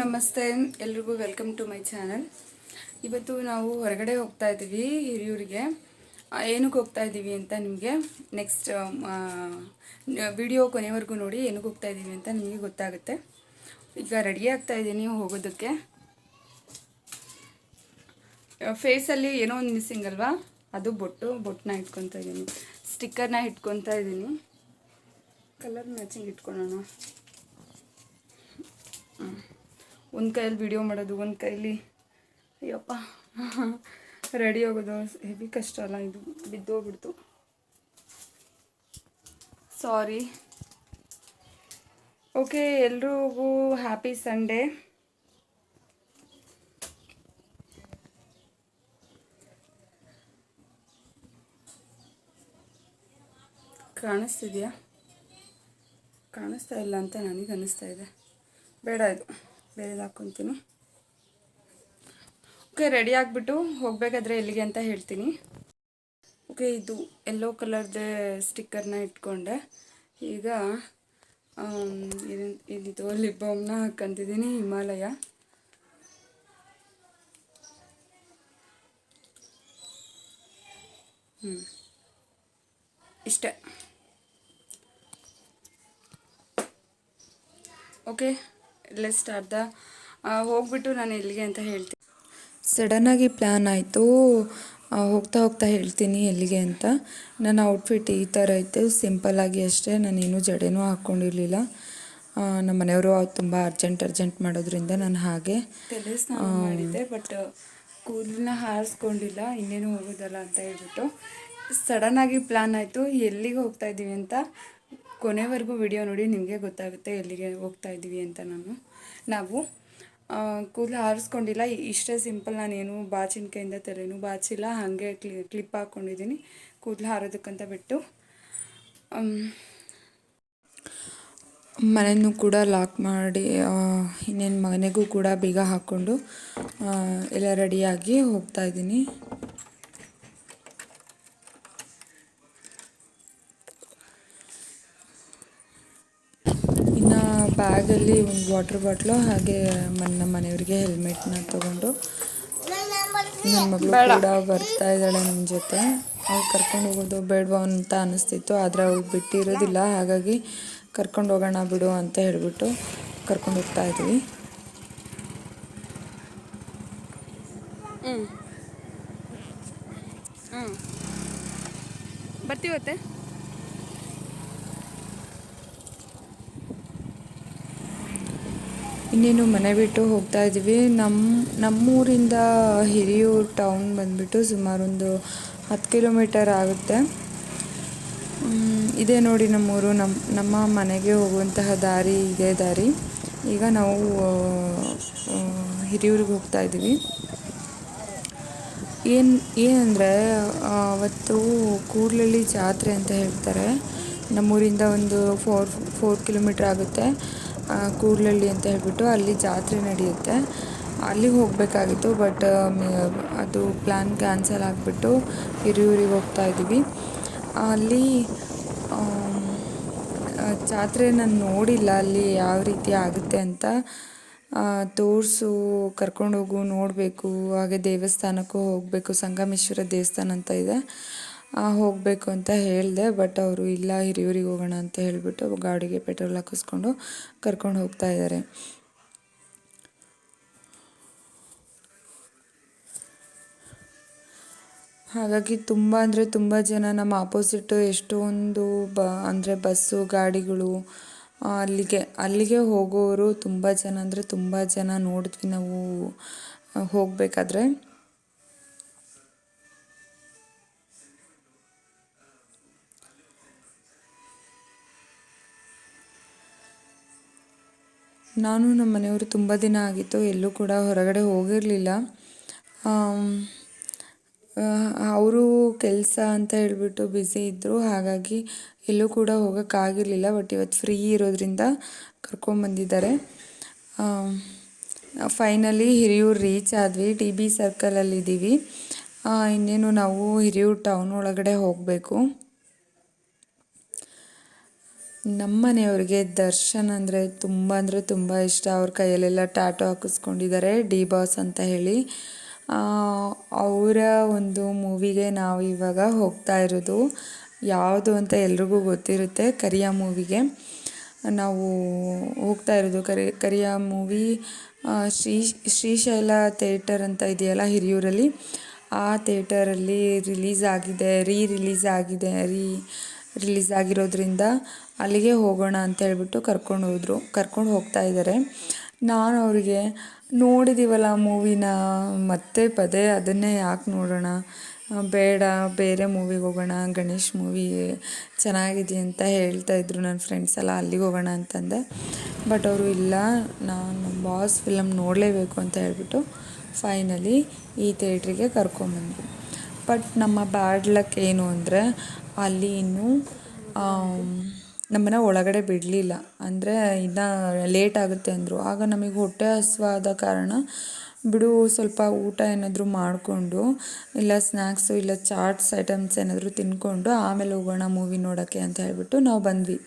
ನಮಸ್ತೆ, ಎಲ್ರಿಗೂ welcome to my channel ಇವತ್ತು ನಾವು ಹೊರಗಡೆ ಹೋಗ್ತಾ ಇದ್ದೀವಿ, ಹಿರಿಯೂರಿಗೆ. ಏನಕ್ಕೆ ಹೋಗ್ತಾ ಇದ್ದೀವಿ ಅಂತ ನಿಮಗೆ ನೆಕ್ಸ್ಟ್ ವಿಡಿಯೋ ಕೊನೆವರೆಗೂ ನೋಡಿ ಏನಕ್ಕೆ ಹೋಗ್ತಾ ಇದ್ದೀವಿ ಅಂತ ನಿಮಗೆ ಗೊತ್ತಾಗುತ್ತೆ. ಈಗ ರೆಡಿ ಆಗ್ತಾ ಇದ್ದೀನಿ ಹೋಗೋದಕ್ಕೆ. ಫೇಸಲ್ಲಿ ಏನೋ ಒಂದು ಮಿಸ್ಸಿಂಗ್ ಅಲ್ವಾ? ಅದು ಬೊಟ್ಟು, ಬೊಟ್ಟನ್ನ ಇಟ್ಕೊತಾ ಇದ್ದೀನಿ. ಸ್ಟಿಕ್ಕರ್ನ ಇಟ್ಕೊತಾ ಇದ್ದೀನಿ. ಕಲರ್ ಮ್ಯಾಚಿಂಗ್ ಇಟ್ಕೊಳ್ಳೋಣ. ಒಂದು ಕೈಯಲ್ಲಿ ವಿಡಿಯೋ ಮಾಡೋದು, ಒಂದು ಕೈಲಿ ಅಯ್ಯಪ್ಪ. ರೆಡಿ ಆಗೋದು ಹೆವಿ ಕಷ್ಟ ಅಲ್ಲ, ಇದು ಬಿದ್ದೋಗ್ಬಿಡ್ತು. ಸಾರಿ ಓಕೆ ಎಲ್ರಿಗೂ ಹ್ಯಾಪಿ ಸಂಡೇ ಕಾಣಿಸ್ತಿದೆಯಾ? ಕಾಣಿಸ್ತಾ ಇಲ್ಲ ಅಂತ ನನಗೆ ಅನ್ನಿಸ್ತಾ ಇದೆ. ಬೇಡ ಇದು. ಬೇರೆದು ಹಾಕ್ಕೊತೀನಿ ಓಕೆ ರೆಡಿ ಆಗಿಬಿಟ್ಟು ಹೋಗಬೇಕಾದ್ರೆ ಎಲ್ಲಿಗೆ ಅಂತ ಹೇಳ್ತೀನಿ. ಓಕೆ ಇದು ಎಲ್ಲೋ ಕಲರ್ದು ಸ್ಟಿಕ್ಕರ್ನ ಇಟ್ಕೊಂಡೆ. ಈಗ ಇದು ಲಿಪ್ ಬಾಮ್ನ ಹಾಕ್ಕಂತಿದ್ದೀನಿ ಹಿಮಾಲಯ. ಹ್ಞೂ ಇಷ್ಟೇ. ಓಕೆ ಲೆಸ್ ಅರ್ಧ ದ ಹೋಗ್ಬಿಟ್ಟು ನಾನು ಎಲ್ಲಿಗೆ ಅಂತ ಹೇಳ್ತೀನಿ. ಸಡನ್ನಾಗಿ ಪ್ಲ್ಯಾನ್ ಆಯಿತು. ಹೋಗ್ತಾ ಹೋಗ್ತಾ ಹೇಳ್ತೀನಿ ಎಲ್ಲಿಗೆ ಅಂತ. ನನ್ನ ಔಟ್ಫಿಟ್ ಈ ಥರ ಇತ್ತು. ಸಿಂಪಲ್ಲಾಗಿ ಅಷ್ಟೇ. ನಾನೇನು ಜಡೆನೂ ಹಾಕ್ಕೊಂಡಿರಲಿಲ್ಲ ನಮ್ಮ ಮನೆಯವರು ತುಂಬ ಅರ್ಜೆಂಟ್ ಅರ್ಜೆಂಟ್ ಮಾಡೋದ್ರಿಂದ ನಾನು ಹಾಗೆ. ತಲೆ ಸ್ನಾನ ಮಾಡಿದ್ದೆ ಬಟ್ ಕೂದಲನ್ನ ಹಾರಿಸ್ಕೊಂಡಿಲ್ಲ. ಇನ್ನೇನು ಹೋಗೋದಲ್ಲ ಅಂತ ಹೇಳ್ಬಿಟ್ಟು. ಸಡನ್ನಾಗಿ ಪ್ಲ್ಯಾನ್ ಆಯಿತು, ಎಲ್ಲಿಗೆ ಹೋಗ್ತಾ ಇದ್ದೀವಿ ಅಂತ. ಕೊನೆವರೆಗೂ ವಿಡಿಯೋ ನೋಡಿ ನಿಮಗೆ ಗೊತ್ತಾಗುತ್ತೆ ಎಲ್ಲಿಗೆ ಹೋಗ್ತಾ ಇದ್ದೀವಿ ಅಂತ ನಾನು. ನಾವು ಕೂದಲು ಆರಿಸ್ಕೊಂಡಿಲ್ಲ, ಇಷ್ಟೇ ಸಿಂಪಲ್ ನಾನೇನು ಬಾಚಿನ ಕೈಯಿಂದ ತಲೆನೂ ಬಾಚಿಲ್ಲ, ಹಾಗೆ ಕ್ಲಿ, ಕ್ಲಿಪ್ ಹಾಕ್ಕೊಂಡಿದ್ದೀನಿ ಕೂದಲು ಹಾರೋದಕ್ಕಂತ ಬಿಟ್ಟು. ಮನೆಯೂ ಕೂಡ ಲಾಕ್ ಮಾಡಿ ಇನ್ನೇನು ಮನೆಗೂ ಕೂಡ ಬೀಗ ಹಾಕ್ಕೊಂಡು ಎಲ್ಲ ರೆಡಿಯಾಗಿ ಹೋಗ್ತಾ ಬ್ಯಾಗಲ್ಲಿ ಒಂದು ವಾಟರ್ ಬಾಟ್ಲು ಹಾಗೆ ನಮ್ಮ ಮನೆಯವರಿಗೆ ಹೆಲ್ಮೆಟ್ನ ತಗೊಂಡು ನನ್ನ ಮಗಳು ಕೂಡ ಬರ್ತಾ ಇದ್ದಾಳೆ ನಿಮ್ಮ ಜೊತೆ. ಅವ್ಳು ಕರ್ಕೊಂಡು ಹೋಗೋದು ಬೇಡವಾ ಅಂತ ಅನಿಸ್ತಿತ್ತು ಆದರೆ ಅವ್ಳು ಬಿಟ್ಟಿರೋದಿಲ್ಲ. ಹಾಗಾಗಿ ಕರ್ಕೊಂಡು ಹೋಗೋಣ ಬಿಡು ಅಂತ ಹೇಳಿಬಿಟ್ಟು ಕರ್ಕೊಂಡು ಹೋಗ್ತಾ ಇದ್ವಿ. ಬರ್ತೀವತ್ತೆ? ಇನ್ನೇನು ಮನೆ ಬಿಟ್ಟು ಹೋಗ್ತಾ ಇದ್ದೀವಿ. ನಮ್ಮ ನಮ್ಮೂರಿಂದ ಹಿರಿಯೂರು ಟೌನ್ ಬಂದುಬಿಟ್ಟು ಸುಮಾರೊಂದು ಹತ್ತು ಕಿಲೋಮೀಟರ್ ಆಗುತ್ತೆ. ಇದೇ ನೋಡಿ ನಮ್ಮೂರು ನಮ್ಮ ನಮ್ಮ ಮನೆಗೆ ಹೋಗುವಂತಹ ದಾರಿ ಇದೇ ದಾರಿ. ಈಗ ನಾವು ಹಿರಿಯೂರಿಗೆ ಹೋಗ್ತಾ ಇದ್ದೀವಿ. ಏನು ಏನಂದರೆ ಅವತ್ತು ಕೂಡ್ಲಳ್ಳಿ ಜಾತ್ರೆ ಅಂತ ಹೇಳ್ತಾರೆ. ನಮ್ಮೂರಿಂದ ಒಂದು ಫೋರ್ ಫೋರ್ ಕಿಲೋಮೀಟ್ರ್ ಆಗುತ್ತೆ. ಕೂಡ್ಲಳ್ಳಿ ಅಂತ ಹೇಳ್ಬಿಟ್ಟು ಅಲ್ಲಿ ಜಾತ್ರೆ ನಡೆಯುತ್ತೆ. ಅಲ್ಲಿಗೆ ಹೋಗಬೇಕಾಗಿತ್ತು, ಬಟ್ ಅದು ಪ್ಲ್ಯಾನ್ ಕ್ಯಾನ್ಸಲ್ ಆಗಿಬಿಟ್ಟು ಹಿರಿಯೂರಿಗೆ ಹೋಗ್ತಾ ಇದ್ದೀವಿ. ಅಲ್ಲಿ ಜಾತ್ರೆ ನಾನು ನೋಡಿಲ್ಲ, ಅಲ್ಲಿ ಯಾವ ರೀತಿ ಆಗುತ್ತೆ ಅಂತ ತೋರಿಸು, ಕರ್ಕೊಂಡೋಗು, ನೋಡಬೇಕು, ಹಾಗೆ ದೇವಸ್ಥಾನಕ್ಕೂ ಹೋಗಬೇಕು, ಸಂಗಮೇಶ್ವರ ದೇವಸ್ಥಾನ ಅಂತ ಇದೆ. ಹೋಗಬೇಕು ಅಂತ ಹೇಳಿದೆ ಬಟ್ ಅವರು ಇಲ್ಲ, ಹಿರಿಯೂರಿಗೆ ಹೋಗೋಣ ಅಂತ ಹೇಳಿಬಿಟ್ಟು ಗಾಡಿಗೆ ಪೆಟ್ರೋಲ್ ಹಾಕಿಸ್ಕೊಂಡು ಕರ್ಕೊಂಡು ಹೋಗ್ತಾ ಇದ್ದಾರೆ ಹಾಗಾಗಿ ತುಂಬ ಅಂದರೆ ತುಂಬ ಜನ ನಮ್ಮ ಆಪೋಸಿಟ್ ಎಷ್ಟೊಂದು ಬ, ಅಂದರೆ ಬಸ್ಸು, ಗಾಡಿಗಳು ಅಲ್ಲಿಗೆ ಅಲ್ಲಿಗೆ ಹೋಗೋರು ತುಂಬ ಜನ ಅಂದರೆ ತುಂಬ ಜನ ನೋಡಿದ್ವಿ ನಾವು ಹೋಗಬೇಕಾದ್ರೆ. ನಾನು ನಮ್ಮ ಮನೆಯವರು ತುಂಬ ದಿನ ಆಗಿತ್ತು, ಎಲ್ಲೂ ಕೂಡ ಹೊರಗಡೆ ಹೋಗಿರಲಿಲ್ಲ. ಅವರು ಕೆಲಸ ಅಂತ ಹೇಳಿಬಿಟ್ಟು ಬ್ಯುಸಿ ಇದ್ದರು ಹಾಗಾಗಿ ಎಲ್ಲೂ ಕೂಡ ಹೋಗೋಕ್ಕಾಗಿರಲಿಲ್ಲ ಬಟ್ ಇವತ್ತು ಫ್ರೀ ಇರೋದ್ರಿಂದ ಕರ್ಕೊಂಬಂದಿದ್ದಾರೆ ಫೈನಲಿ ಹಿರಿಯೂರು ರೀಚ್ ಆದ್ವಿ ಟಿ ಬಿ ಸರ್ಕಲಲ್ಲಿ ಇದ್ದೀವಿ ಇನ್ನೇನು ನಾವು ಹಿರಿಯೂರು ಟೌನ್ ಒಳಗಡೆ ಹೋಗಬೇಕು. ನಮ್ಮ ಮನೆಯವ್ರಿಗೆ ದರ್ಶನ್ ಅಂದರೆ ತುಂಬ ಅಂದರೆ ತುಂಬ ಇಷ್ಟ. ಅವ್ರ ಕೈಯಲ್ಲೆಲ್ಲ ಟ್ಯಾಟೋ ಹಾಕಿಸ್ಕೊಂಡಿದ್ದಾರೆ ಡಿ ಬಾಸ್ ಅಂತ ಹೇಳಿ. ಅವರ ಒಂದು ಮೂವಿಗೆ ನಾವು ಇವಾಗ ಹೋಗ್ತಾ ಇರೋದು. ಯಾವುದು ಅಂತ ಎಲ್ರಿಗೂ ಗೊತ್ತಿರುತ್ತೆ, ಕರಿಯ ಮೂವಿಗೆ ನಾವು ಹೋಗ್ತಾ ಇರೋದು ಕರಿ, ಕರಿಯ ಮೂವಿ ಶ್ರೀ, ಶ್ರೀಶೈಲ ಥಿಯೇಟರ್ ಅಂತ ಇದೆಯಲ್ಲ ಹಿರಿಯೂರಲ್ಲಿ. ಆ ಥಿಯೇಟರಲ್ಲಿ ರಿಲೀಸ್ ಆಗಿದೆ ರೀ ರಿಲೀಸ್ ಆಗಿದೆ ರೀ ರಿಲೀಸ್ ಆಗಿರೋದ್ರಿಂದ ಅಲ್ಲಿಗೆ ಹೋಗೋಣ ಅಂತ ಹೇಳ್ಬಿಟ್ಟು ಕರ್ಕೊಂಡು ಹೋದರು. ಕರ್ಕೊಂಡು ಹೋಗ್ತಾ ಇದ್ದಾರೆ ನಾನು ಅವರಿಗೆ ನೋಡಿದ್ದೀವಲ್ಲ ಮೂವಿನ, ಮತ್ತೆ ಪದೇ ಅದನ್ನೇ ಯಾಕೆ ನೋಡೋಣ? ಬೇಡ, ಬೇರೆ ಮೂವಿಗೆ ಹೋಗೋಣ, ಗಣೇಶ್ ಮೂವಿ ಚೆನ್ನಾಗಿದೆ ಅಂತ ಹೇಳ್ತಾ ಇದ್ರು ನನ್ನ ಫ್ರೆಂಡ್ಸ್ ಎಲ್ಲ, ಅಲ್ಲಿಗೆ ಹೋಗೋಣ ಅಂತಂದೆ. ಬಟ್ ಅವರು ಇಲ್ಲ, ನಾನು ಬಾಸ್ ಫಿಲಮ್ ನೋಡಲೇಬೇಕು ಅಂತ ಹೇಳ್ಬಿಟ್ಟು ಫೈನಲಿ ಈ ಥಿಯೇಟ್ರಿಗೆ ಕರ್ಕೊಂಬಂದರು. ಬಟ್ ನಮ್ಮ ಬ್ಯಾಡ್ ಲಕ್ ಏನು ಅಂದರೆ ಅಲ್ಲಿ ಇನ್ನೂ ನಮ್ಮನ್ನು ಒಳಗಡೆ ಬಿಡಲಿಲ್ಲ. ಅಂದರೆ ಇನ್ನು ಲೇಟ್ ಆಗುತ್ತೆ ಅಂದರು. ಆಗ ನಮಗೆ ಹೊಟ್ಟೆ ಹಸಿವಾದ ಕಾರಣ ಬಿಡು, ಸ್ವಲ್ಪ ಊಟ ಏನಾದರೂ ಮಾಡಿಕೊಂಡು, ಇಲ್ಲ ಸ್ನ್ಯಾಕ್ಸು ಇಲ್ಲ ಚಾಟ್ಸ್ ಐಟಮ್ಸ್ ಏನಾದರೂ ತಿಂದ್ಕೊಂಡು ಆಮೇಲೆ ಹೋಗೋಣ ಮೂವಿ ನೋಡೋಕ್ಕೆ ಅಂತ ಹೇಳಿಬಿಟ್ಟು ನಾವು ಬಂದ್ವಿ.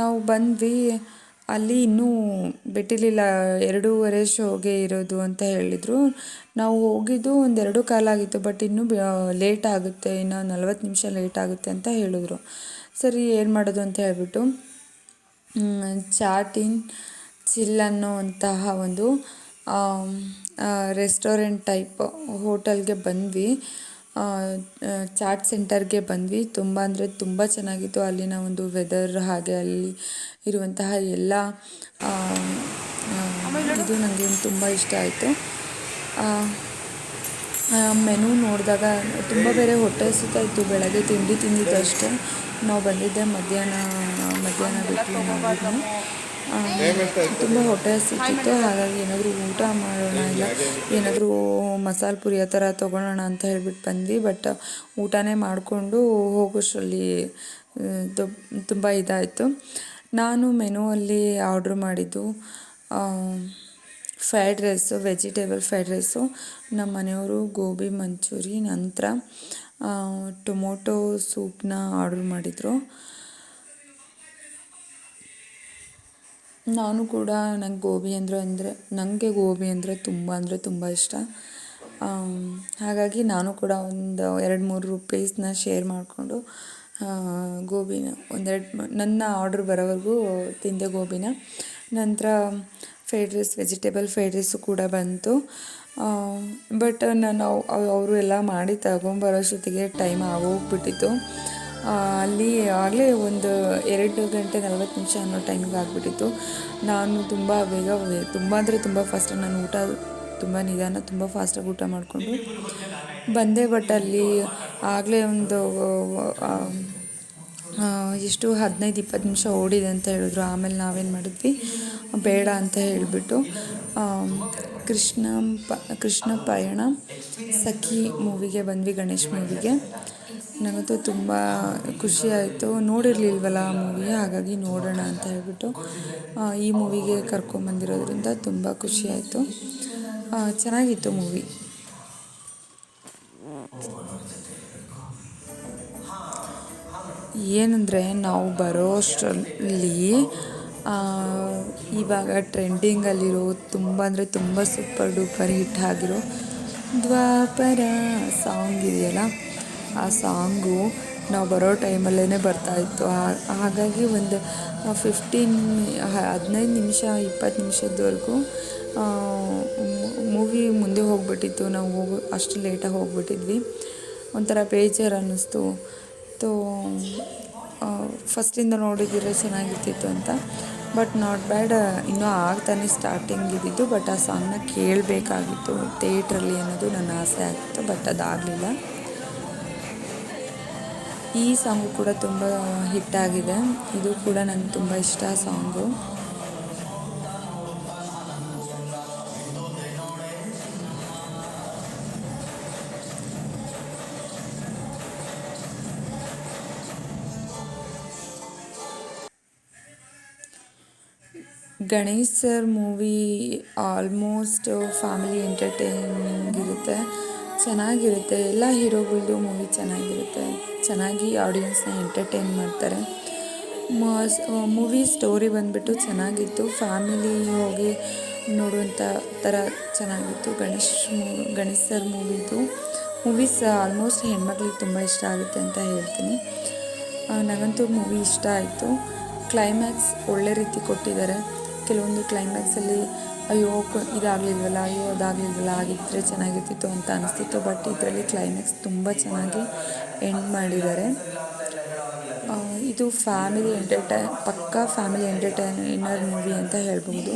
ನಾವು ಬಂದ್ವಿ. ಅಲ್ಲಿ ಇನ್ನೂ ಬಿಟ್ಟಿರಲಿಲ್ಲ, ಎರಡೂವರೆ ಶೋಗೆ ಇರೋದು ಅಂತ ಹೇಳಿದರು. ನಾವು ಹೋಗಿದ್ದು ಒಂದೆರಡು ಕಾಲಾಗಿತ್ತು ಬಟ್ ಇನ್ನೂ ಲೇಟ್ ಆಗುತ್ತೆ, ಇನ್ನು ನಲ್ವತ್ತು ನಿಮಿಷ ಲೇಟ್ ಆಗುತ್ತೆ ಅಂತ ಹೇಳಿದ್ರು. ಸರಿ, ಏನು ಮಾಡೋದು ಅಂತ ಹೇಳಿಬಿಟ್ಟು ಚಾಟಿನ್ ಚಿಲ್ ಅನ್ನೋವಂತಹ ಒಂದು ರೆಸ್ಟೋರೆಂಟ್ ಟೈಪ್ ಹೋಟೆಲ್ಗೆ ಬಂದ್ವಿ. ಚಾಟ್ ಸೆಂಟರ್ಗೆ ಬಂದ್ವಿ. ತುಂಬ ಅಂದರೆ ತುಂಬ ಚೆನ್ನಾಗಿತ್ತು. ಅಲ್ಲಿನ ಒಂದು ವೆದರ್ ಹಾಗೆ ಅಲ್ಲಿ ಇರುವಂತಹ ಎಲ್ಲ ಇದು ನನಗೆ ತುಂಬ ಇಷ್ಟ ಆಯಿತು. ಮೆನು ನೋಡಿದಾಗ ತುಂಬ ಬೇರೆ ಹೊಟ್ಟೆ ಹಸಿತಾ ಇತ್ತು. ಬೆಳಗ್ಗೆ ತಿಂಡಿ ತಿಂದಿದ್ದು ಅಷ್ಟೇ ನಾವು ಬಂದಿದ್ದೆ ಮಧ್ಯಾಹ್ನ ಮಧ್ಯಾಹ್ನ ಬಿಟ್ಟು ಮಾಡಿದ್ವಿ ತುಂಬ ಹೊಟ್ಟೆ ಸಿಕ್ಕಿತ್ತು ಹಾಗಾಗಿ ಏನಾದರೂ ಊಟ ಮಾಡೋಣ ಇಲ್ಲ, ಏನಾದರೂ ಮಸಾಲೆ ಪುರಿ ಆ ಥರ ತೊಗೊಳೋಣ ಅಂತ ಹೇಳ್ಬಿಟ್ಟು ಬಂದ್ವಿ. ಬಟ್ ಊಟನೇ ಮಾಡಿಕೊಂಡು ಹೋಗೋಷ್ಟರಲ್ಲಿ ತುಂಬ ಇದಾಯಿತು. ನಾನು ಮೆನುವಲ್ಲಿ ಆರ್ಡ್ರ್ ಮಾಡಿದ್ದು fried rice, vegetable fried rice, ನಮ್ಮ ಮನೆಯವರು ಗೋಬಿ ಮಂಚೂರಿ ನಂತರ ಟೊಮೊಟೊ ಸೂಪ್ನ ಆರ್ಡ್ರ್ ಮಾಡಿದರು. ನಾನು ಕೂಡ ನಂಗೆ ಗೋಬಿ ಅಂದರೆ ಅಂದರೆ ನನಗೆ ಗೋಬಿ ಅಂದರೆ ತುಂಬ ಅಂದರೆ ತುಂಬ ಇಷ್ಟ. ಹಾಗಾಗಿ ನಾನು ಕೂಡ ಒಂದು ಎರಡು ಮೂರು ರುಪೀಸ್ನ ಶೇರ್ ಮಾಡಿಕೊಂಡು ಗೋಬಿನ ಒಂದೆರಡು ನನ್ನ ಆರ್ಡ್ರ್ ಬರೋವರೆಗೂ ತಿಂದೆ ಗೋಬಿನ. ನಂತರ fried rice, vegetable fried rice ಕೂಡ ಬಂತು. ಬಟ್ ನಾನು ಅವರು ಎಲ್ಲ ಮಾಡಿ ತಗೊಂಬರೋಷ್ಟೊತ್ತಿಗೆ ಟೈಮ್ ಆಗೋಗ್ಬಿಟ್ಟಿತ್ತು. ಅಲ್ಲಿ ಆಗಲೇ ಒಂದು ಎರಡು ಗಂಟೆ ನಲ್ವತ್ತು ನಿಮಿಷ ಅನ್ನೋ ಟೈಮಿಗೆ ಆಗಿಬಿಟ್ಟಿತ್ತು. ನಾನು ತುಂಬ ಬೇಗ ತುಂಬ ಅಂದರೆ ತುಂಬ ಫಾಸ್ಟ್ ನಾನು ಊಟ ತುಂಬ ನಿಧಾನ ತುಂಬ ಫಾಸ್ಟಾಗಿ ಊಟ ಮಾಡಿಕೊಂಡು ಬಂದೆ ಬಟ್ ಅಲ್ಲಿ ಆಗಲೇ ಒಂದು ಎಷ್ಟು ಹದಿನೈದು, ಇಪ್ಪತ್ತು ನಿಮಿಷ ಓಡಿದೆ ಅಂತ ಹೇಳಿದ್ರು. ಆಮೇಲೆ ನಾವೇನು ಮಾಡಿದ್ವಿ? ಬೇಡ ಅಂತ ಹೇಳಿಬಿಟ್ಟು ಕೃಷ್ಣ ಪ ಕೃಷ್ಣ ಪಯಣ ಸಖಿ ಮೂವಿಗೆ ಬಂದ್ವಿ, ಗಣೇಶ್ ಮೂವಿಗೆ ನನಗಂತೂ ತುಂಬ ಖುಷಿ ಆಯಿತು ನೋಡಿರಲಿಲ್ವಲ್ಲ ಆ ಮೂವಿ ಹಾಗಾಗಿ ನೋಡೋಣ ಅಂತ ಹೇಳ್ಬಿಟ್ಟು ಈ ಮೂವಿಗೆ ಕರ್ಕೊಂಬಂದಿರೋದ್ರಿಂದ ತುಂಬ ಖುಷಿ ಆಯಿತು ಚೆನ್ನಾಗಿತ್ತು ಮೂವಿ ಏನಂದರೆ, ನಾವು ಬರೋ ಅಷ್ಟರಲ್ಲಿ ಇವಾಗ ಟ್ರೆಂಡಿಂಗಲ್ಲಿರೋ ತುಂಬ ಅಂದರೆ ತುಂಬ ಸೂಪರ್ ಡೂಪರ್ ಹಿಟ್ ಆಗಿರೋ ದ್ವಾಪರ ಸಾಂಗ್ ಇದೆಯಲ್ಲ ಆ ಸಾಂಗು ನಾವು ಬರೋ ಟೈಮಲ್ಲೇ ಬರ್ತಾಯಿತ್ತು ಹಾಗಾಗಿ ಒಂದು ಫಿಫ್ಟೀನ್ ಹದಿನೈದು ನಿಮಿಷ, ಇಪ್ಪತ್ತು ನಿಮಿಷದವರೆಗೂ ಮೂವಿ ಮುಂದೆ ಹೋಗ್ಬಿಟ್ಟಿತ್ತು. ನಾವು ಹೋಗೋ, ಅಷ್ಟು ಲೇಟಾಗಿ ಹೋಗಿಬಿಟ್ಟಿದ್ವಿ. ಒಂಥರ ಬೇಜಾರು ಅನ್ನಿಸ್ತು. ತೋ ಫಸ್ಟಿಂದ ನೋಡಿದರೆ ಚೆನ್ನಾಗಿರ್ತಿತ್ತು ಅಂತ. ಬಟ್ ನಾಟ್ ಬ್ಯಾಡ್ ಇನ್ನೂ ಆಗ್ತಾನೆ ಸ್ಟಾರ್ಟಿಂಗ್ ಇದ್ದಿದ್ದು. ಬಟ್ ಆ ಸಾಂಗ್ನ ಕೇಳಬೇಕಾಗಿತ್ತು. ಥಿಯೇಟ್ರಲ್ಲಿ ಅನ್ನೋದು ನನ್ನ ಆಸೆ ಆಗಿತ್ತು. ಬಟ್ ಅದಾಗಲಿಲ್ಲ. ಈ ಸಾಂಗು ಕೂಡ ತುಂಬ ಹಿಟ್ಟಾಗಿದೆ ಇದು ಕೂಡ ನನಗೆ ತುಂಬ ಇಷ್ಟ song. Ganesh sir movie almost family entertaining ಇರುತ್ತೆ. ಚೆನ್ನಾಗಿರುತ್ತೆ. ಎಲ್ಲ ಹೀರೋಗಳದ್ದು ಮೂವಿ ಚೆನ್ನಾಗಿರುತ್ತೆ. ಚೆನ್ನಾಗಿ ಆಡಿಯನ್ಸ್ನ ಎಂಟರ್ಟೈನ್ ಮಾಡ್ತಾರೆ. ಮೂವಿ ಸ್ಟೋರಿ ಬಂದುಬಿಟ್ಟು ಚೆನ್ನಾಗಿತ್ತು. ಫ್ಯಾಮಿಲಿ ಹೋಗಿ ನೋಡುವಂಥ ಥರ ಚೆನ್ನಾಗಿತ್ತು. ಗಣೇಶ್ ಗಣೇಶ್ ಸರ್ ಮೂವಿದು ಮೂವೀಸ್ ಆಲ್ಮೋಸ್ಟ್ ಹೆಣ್ಮಕ್ಳಿಗೆ ತುಂಬ ಇಷ್ಟ ಆಗುತ್ತೆ ಅಂತ ಹೇಳ್ತೀನಿ. ನನಗಂತೂ ಮೂವಿ ಇಷ್ಟ ಆಯಿತು. ಕ್ಲೈಮ್ಯಾಕ್ಸ್ ಒಳ್ಳೆ ರೀತಿ ಕೊಟ್ಟಿದ್ದಾರೆ. ಕೆಲವೊಂದು ಕ್ಲೈಮ್ಯಾಕ್ಸಲ್ಲಿ ಅಯ್ಯೋ ಇದಾಗಲಿಲ್ವಲ್ಲ, ಅಯ್ಯೋ, ಅದಾಗಲಿಲ್ವಲ್ಲ ಆಗಿದ್ದರೆ ಚೆನ್ನಾಗಿರ್ತಿತ್ತು ಅಂತ ಅನಿಸ್ತಿತ್ತು. ಬಟ್ ಇದರಲ್ಲಿ ಕ್ಲೈಮ್ಯಾಕ್ಸ್ ತುಂಬ ಚೆನ್ನಾಗಿ ಎಂಡ್ ಮಾಡಿದ್ದಾರೆ. ಇದು ಫ್ಯಾಮಿಲಿ ಎಂಟರ್ಟೈ ಪಕ್ಕಾ ಫ್ಯಾಮಿಲಿ ಎಂಟರ್ಟೈನರ್ ಮೂವಿ ಅಂತ ಹೇಳ್ಬೋದು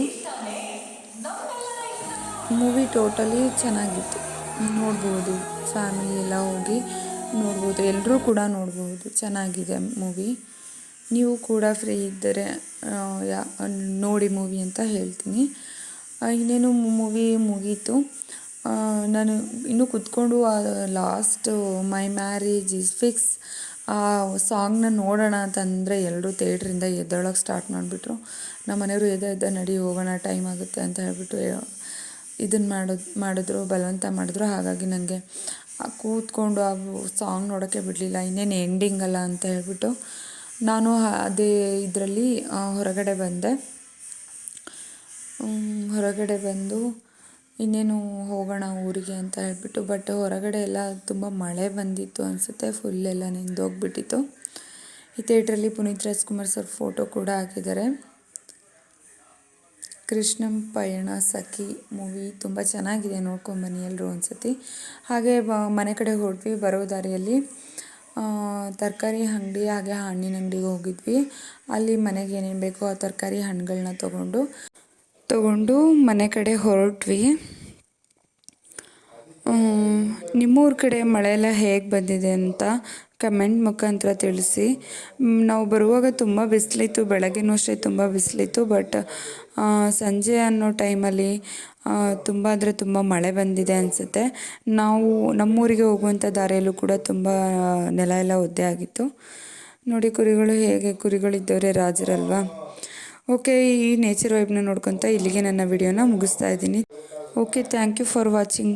ಮೂವಿ ಟೋಟಲಿ ಚೆನ್ನಾಗಿತ್ತು. ನೋಡ್ಬೋದು ಫ್ಯಾಮಿಲಿ ಎಲ್ಲ ಹೋಗಿ ನೋಡ್ಬೋದು ಎಲ್ಲರೂ ಕೂಡ ನೋಡ್ಬೋದು. ಚೆನ್ನಾಗಿದೆ ಮೂವಿ ನೀವು ಕೂಡ ಫ್ರೀ ಇದ್ದರೆ ಯಾ, ನೋಡಿ ಮೂವಿ ಅಂತ ಹೇಳ್ತೀನಿ. ಇನ್ನೇನು ಮೂವಿ ಮುಗೀತು. ಆ, ನಾನು ಇನ್ನೂ ಕುತ್ಕೊಂಡು last my marriage is fix ಆ ಸಾಂಗ್ನ ನೋಡೋಣ ಅಂತಂದರೆ ಎಲ್ಲರೂ ಥಿಯೇಟ್ರಿಂದ ಎದ್ದೊಳಗೆ ಸ್ಟಾರ್ಟ್ ಮಾಡಿಬಿಟ್ರು. ನಮ್ಮ ಮನೆಯವರು ಎದ್ದ ಎದ್ದ ನಡಿ ಹೋಗೋಣ ಟೈಮ್ ಆಗುತ್ತೆ ಅಂತ ಹೇಳ್ಬಿಟ್ಟು ಇದನ್ನು ಮಾಡೋದು ಮಾಡಿದ್ರು ಬಲವಂತ ಮಾಡಿದ್ರು. ಹಾಗಾಗಿ ನನಗೆ ಕೂತ್ಕೊಂಡು ಆ ಸಾಂಗ್ ನೋಡೋಕ್ಕೆ ಬಿಡಲಿಲ್ಲ ಇನ್ನೇನು ಎಂಡಿಂಗ್ ಅಲ್ಲ ಅಂತ ಹೇಳ್ಬಿಟ್ಟು ನಾನು ಅದೇ ಇದರಲ್ಲಿ ಹೊರಗಡೆ ಬಂದೆ. ಹೊರಗಡೆ ಬಂದು ಇನ್ನೇನು ಹೋಗೋಣ ಊರಿಗೆ ಅಂತ ಹೇಳ್ಬಿಟ್ಟು ಬಟ್ ಹೊರಗಡೆ ಎಲ್ಲ ತುಂಬ ಮಳೆ ಬಂದಿತ್ತು ಅನಿಸುತ್ತೆ ಫುಲ್ ಎಲ್ಲ ನೆಂದೋಗ್ಬಿಟ್ಟಿತ್ತು ಈ ಥಿಯೇಟ್ರಲ್ಲಿ ಪುನೀತ್ ರಾಜ್ಕುಮಾರ್ ಸರ್ ಫೋಟೋ ಕೂಡ ಹಾಕಿದ್ದಾರೆ. ಕೃಷ್ಣಂ ಪಯಣ ಸಖಿ ಮೂವಿ ತುಂಬ ಚೆನ್ನಾಗಿದೆ ನೋಡ್ಕೊಂಬನ್ನಿ ಎಲ್ಲರೂ ಒಂದ್ಸತಿ. ಹಾಗೆ ಮನೆ ಕಡೆ ಹೊರಟ್ವಿ, ಬರೋ ದಾರಿಯಲ್ಲಿ ತರಕಾರಿ ಅಂಗಡಿ, ಹಾಗೆ ಹಣ್ಣಿನ ಅಂಗಡಿಗೆ ಹೋಗಿದ್ವಿ. ಅಲ್ಲಿ ಮನೆಗೆ ಏನೇನು ಬೇಕೋ ಆ ತರಕಾರಿ ಹಣ್ಣುಗಳನ್ನ ತೊಗೊಂಡು. ತೊಗೊಂಡು ಮನೆ ಕಡೆ ಹೊರಟ್ವಿ. ನಿಮ್ಮೂರ ಕಡೆ ಮಳೆ ಎಲ್ಲ ಹೇಗೆ ಬಂದಿದೆ ಅಂತ ಕಮೆಂಟ್ ಮುಖಾಂತರ ತಿಳಿಸಿ. ನಾವು ಬರುವಾಗ ತುಂಬ ಬಿಸಿಲಿತ್ತು ಬೆಳಗ್ಗೆನೂ ಅಷ್ಟೇ ತುಂಬ ಬಿಸಿಲಿತ್ತು, ಬಟ್ ಸಂಜೆ ಅನ್ನೋ ಟೈಮಲ್ಲಿ ತುಂಬ ಅಂದರೆ ತುಂಬ ಮಳೆ ಬಂದಿದೆ ಅನಿಸುತ್ತೆ. ನಾವು ನಮ್ಮೂರಿಗೆ ಹೋಗುವಂಥ ದಾರಿಯಲ್ಲೂ ಕೂಡ ತುಂಬ ನೆಲ ಎಲ್ಲ ಒದ್ದೆ ಆಗಿತ್ತು. ನೋಡಿ ಕುರಿಗಳು ಹೇಗೆ ಕುರಿಗಳಿದ್ದವರೇ ರಾಜರಲ್ವಾ? ಓಕೆ, ಈ ನೇಚರ್ ವೈಬ್ನ ನೋಡ್ಕೊತ ಇಲ್ಲಿಗೆ ನನ್ನ ವಿಡಿಯೋನ ಮುಗಿಸ್ತಾ ಇದ್ದೀನಿ. Okay thank you for watching